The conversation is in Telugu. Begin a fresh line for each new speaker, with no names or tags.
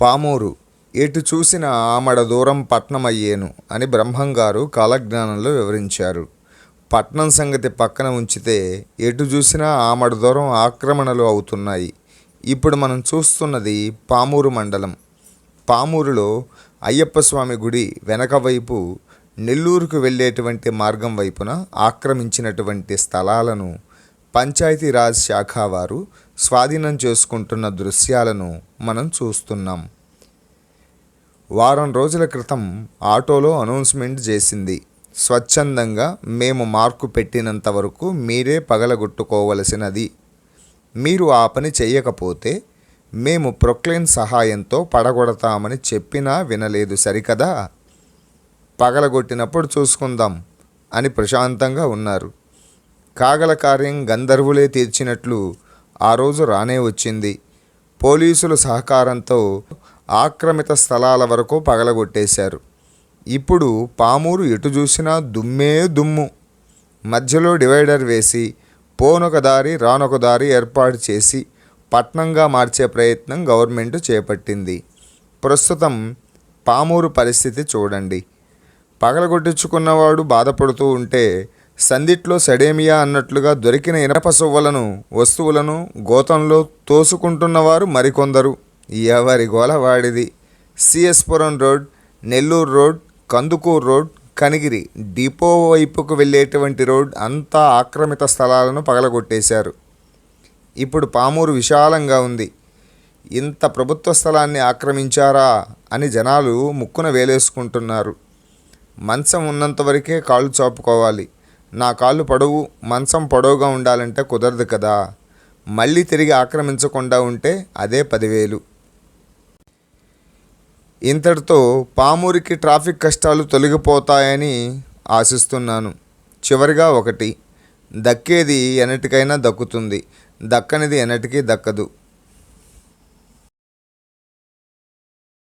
పామూరు ఎటు చూసిన ఆమడ దూరం పట్నమయ్యేను అని బ్రహ్మంగారు కాలజ్ఞానంలో వివరించారు. పట్నం సంగతి పక్కన ఉంచితే ఎటు చూసినా ఆమడ దూరం ఆక్రమణలు అవుతున్నాయి. ఇప్పుడు మనం చూస్తున్నది పామూరు మండలం. పామూరులో అయ్యప్ప స్వామి గుడి వెనక వైపు నెల్లూరుకు వెళ్ళేటువంటి మార్గం వైపున ఆక్రమించినటువంటి స్థలాలను పంచాయతీరాజ్ శాఖ వారు స్వాధీనం చేసుకుంటున్న దృశ్యాలను మనం చూస్తున్నాం. వారం రోజుల క్రితం ఆటోలో అనౌన్స్మెంట్ చేసింది. స్వచ్ఛందంగా మేము మార్కు పెట్టినంత వరకు మీరే పగలగొట్టుకోవలసినది. మీరు ఆ పని చేయకపోతే మేము ప్రొక్లైన్ సహాయంతో పడగొడతామని చెప్పినా వినలేదు సరికదా? పగలగొట్టినప్పుడు చూసుకుందాం అని ప్రశాంతంగా ఉన్నారు. కాగల కార్యం గంధర్వులే తీర్చినట్లు ఆ రోజు రానే వచ్చింది. పోలీసుల సహకారంతో ఆక్రమిత స్థలాల వరకు పగలగొట్టేశారు. ఇప్పుడు పామూరు ఎటు చూసినా దుమ్మే దుమ్ము. మధ్యలో డివైడర్ వేసి పోనొక దారి రానొక దారి ఏర్పాటు చేసి పట్నంగా మార్చే ప్రయత్నం గవర్నమెంట్ చేపట్టింది. ప్రస్తుతం పామూరు పరిస్థితి చూడండి. పగలగొట్టించుకున్నవాడు బాధపడుతూ ఉంటే సందిట్లో సెడేమియా అన్నట్లుగా దొరికిన ఇనప సువ్వలను వస్తువులను గోతంలో తోసుకుంటున్నవారు మరికొందరు. ఎవరి గోల వాడిది? CSPuram road Nellore road Kandukur road Kanigiri depot వైపుకు వెళ్ళేటువంటి రోడ్ అంతా ఆక్రమిత స్థలాలను పగలగొట్టేశారు. ఇప్పుడు పామూరు విశాలంగా ఉంది. ఇంత ప్రభుత్వ స్థలాన్ని ఆక్రమించారా అని జనాలు ముక్కున వేలేసుకుంటున్నారు. మంచం ఉన్నంత వరకే కాళ్ళు చాపుకోవాలి. నా కాళ్ళు పొడవు మంచం పొడవుగా ఉండాలంటే కుదరదు కదా. మళ్ళీ తిరిగి ఆక్రమించకుండా ఉంటే అదే పదివేలు. ఇంతటితో పామూరికి ట్రాఫిక్ కష్టాలు తొలగిపోతాయని ఆశిస్తున్నాను. చివరిగా ఒకటి. దక్కేది ఎన్నటికైనా దక్కుతుంది. దక్కనిది ఎన్నటికీ దక్కదు.